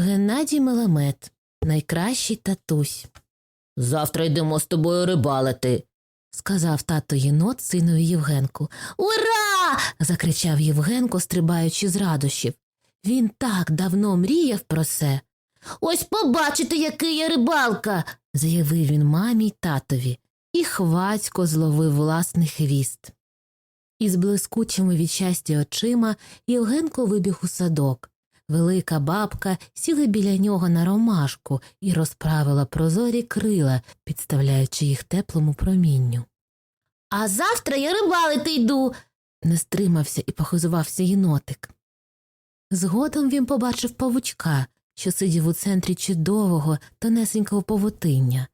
Геннадій Меламет, найкращий татусь, Завтра йдемо з тобою рибалити. сказав тато єнот синові Євгенку. Ура! закричав Євгенко, стрибаючи з радощів. Він так давно мріяв про це. Ось побачите, який я рибалка, заявив він мамі й татові, і хвацько зловив власний хвіст. Із блискучими від щастя очима Євгенко вибіг у садок. Велика бабка сіла біля нього на ромашку і розправила прозорі крила, підставляючи їх теплому промінню. А завтра я рибалити йду, не стримався і похизувався єнотик. Згодом він побачив павучка, що сидів у центрі чудового, тонесенького павутиння.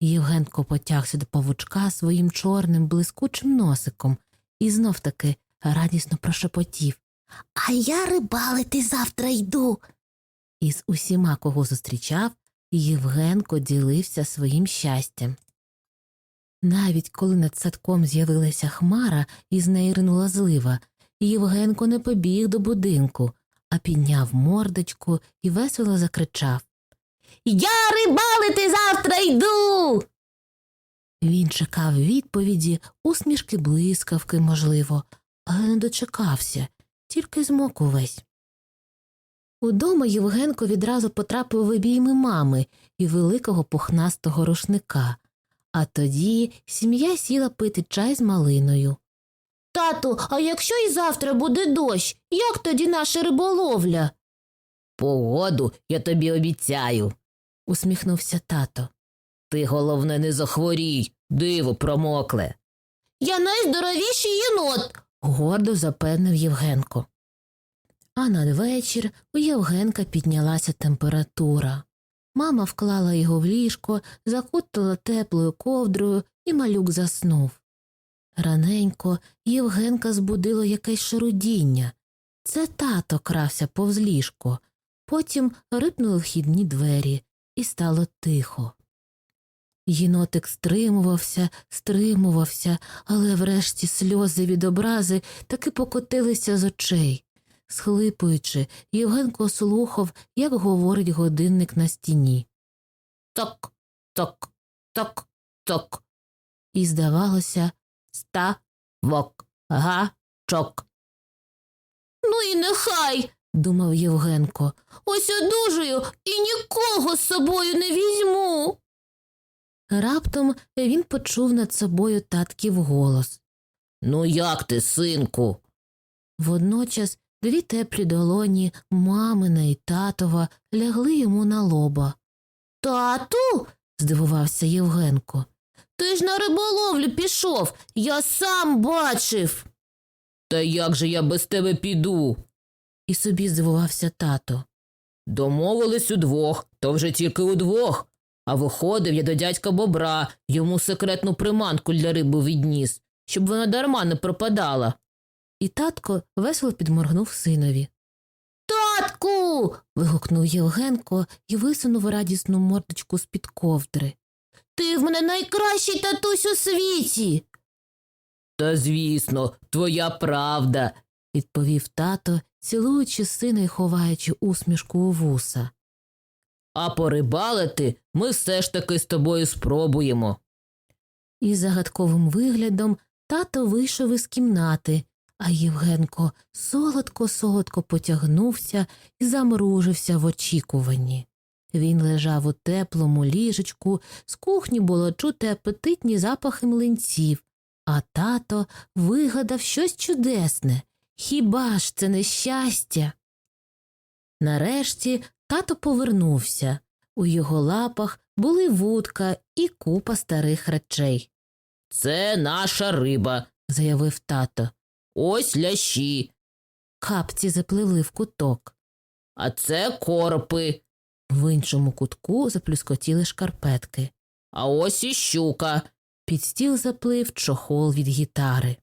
Євгенко потягся до павучка своїм чорним блискучим носиком і знов таки радісно прошепотів А я рибалити завтра йду. І з усіма, кого зустрічав, Євгенко ділився своїм щастям. Навіть коли над садком з'явилася хмара і з неї ринула злива, Євгенко не побіг до будинку, а підняв мордочку і весело закричав Я рибалити завтра йду. Він чекав відповіді, усмішки блискавки, можливо, але не дочекався, тільки змок увесь. Удома Євгенко відразу потрапив в обійми мами і великого пухнастого рушника, а тоді сім'я сіла пити чай з малиною. Тату, а якщо і завтра буде дощ, як тоді наша риболовля? Погоду я тобі обіцяю. усміхнувся тато. Ти головне не захворій, диво промокле. Я найздоровіший єнот, гордо запевнив Євгенко. А надвечір у Євгенка піднялася температура. Мама вклала його в ліжко, закутала теплою ковдрою, і малюк заснув. Раненько Євгенка збудило якесь шарудіння. Це тато крався повз ліжко. Потім рипнули вхідні двері, і стало тихо. Єнотик стримувався, стримувався, але врешті сльози від образи таки покотилися з очей. Схлипуючи, Євгенко слухав, як говорить годинник на стіні. Ток, ток, ток, ток. І, здавалося, Ста вок гачок. Ну і нехай, думав Євгенко. Ось одужаю і нікого з собою не візьму. Раптом він почув над собою татків голос. Ну як ти, синку? Водночас дві теплі долоні мамина і татова лягли йому на лоба. Тату. здивувався Євгенко. Ти ж на риболовлю пішов, я сам бачив. Та як же я без тебе піду? І собі здивувався тато. Домовились удвох, то вже тільки удвох. А виходив я до дядька бобра, йому секретну приманку для риби відніс, щоб вона дарма не пропадала. І татко весело підморгнув синові. Татку. вигукнув Євгенко і висунув радісну мордочку з під ковдри. Ти в мене найкращий татусь у світі. Та звісно, твоя правда. відповів тато, цілуючи сина і ховаючи усмішку у вуса. А порибалити ми все ж таки з тобою спробуємо. Із загадковим виглядом тато вийшов із кімнати, а Євгенко солодко-солодко потягнувся і замружився в очікуванні. Він лежав у теплому ліжечку, з кухні було чути апетитні запахи млинців, а тато вигадав щось чудесне. Хіба ж це не щастя? Нарешті тато повернувся. У його лапах були вудка і купа старих речей, Це наша риба, заявив тато. ось лящі, Капці запливли в куток. а це коропи, В іншому кутку заплюскотіли шкарпетки. а ось і щука. Під стіл заплив чохол від гітари.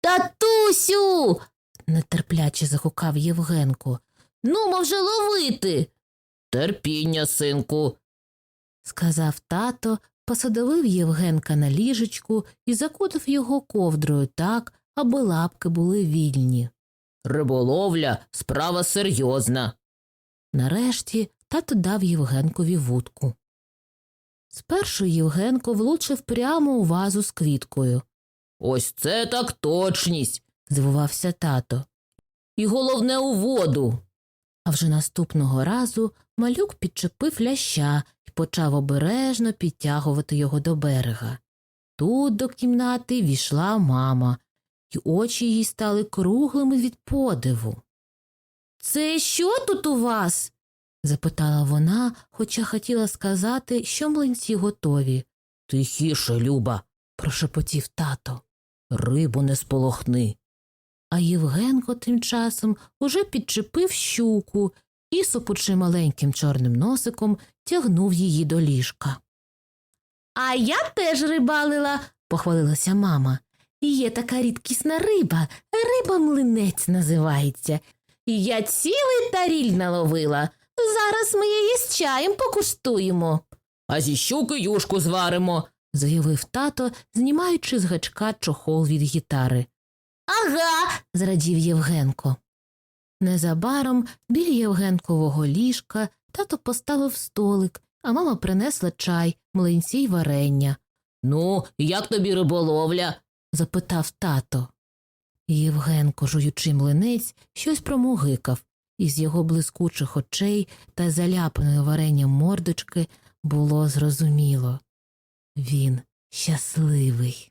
Татусю. нетерпляче загукав Євгенко. Ну, вже ловити. Терпіння, синку. сказав тато, посадовив Євгенка на ліжечку і закутав його ковдрою так, аби лапки були вільні. Риболовля справа серйозна. Нарешті тато дав Євгенкові вудку. Спершу Євгенко влучив прямо у вазу з квіткою. Ось це так точність. Здивувався тато. І головне у воду. А вже наступного разу малюк підчепив ляща і почав обережно підтягувати його до берега. Тут до кімнати війшла мама, і очі їй стали круглими від подиву. Це що тут у вас? запитала вона, хоча хотіла сказати, що млинці готові, Тихіше, Люба, прошепотів тато. рибу не сполохни. А Євгенко тим часом уже підчепив щуку і, сопучи маленьким чорним носиком, тягнув її до ліжка. А я теж рибалила, похвалилася мама. Є така рідкісна риба, риба млинець називається. Я цілий таріль наловила. Зараз ми її з чаєм покуштуємо, А зі щуки юшку зваримо. заявив тато, знімаючи з гачка чохол від гітари. Ага. зрадів Євгенко. Незабаром біля Євгенкового ліжка тато поставив столик, а мама принесла чай, млинці й варення, Ну, як тобі риболовля? запитав тато. Євгенко, жуючи млинець, щось промугикав, із його блискучих очей та заляпаної варенням мордочки було зрозуміло. Він щасливий.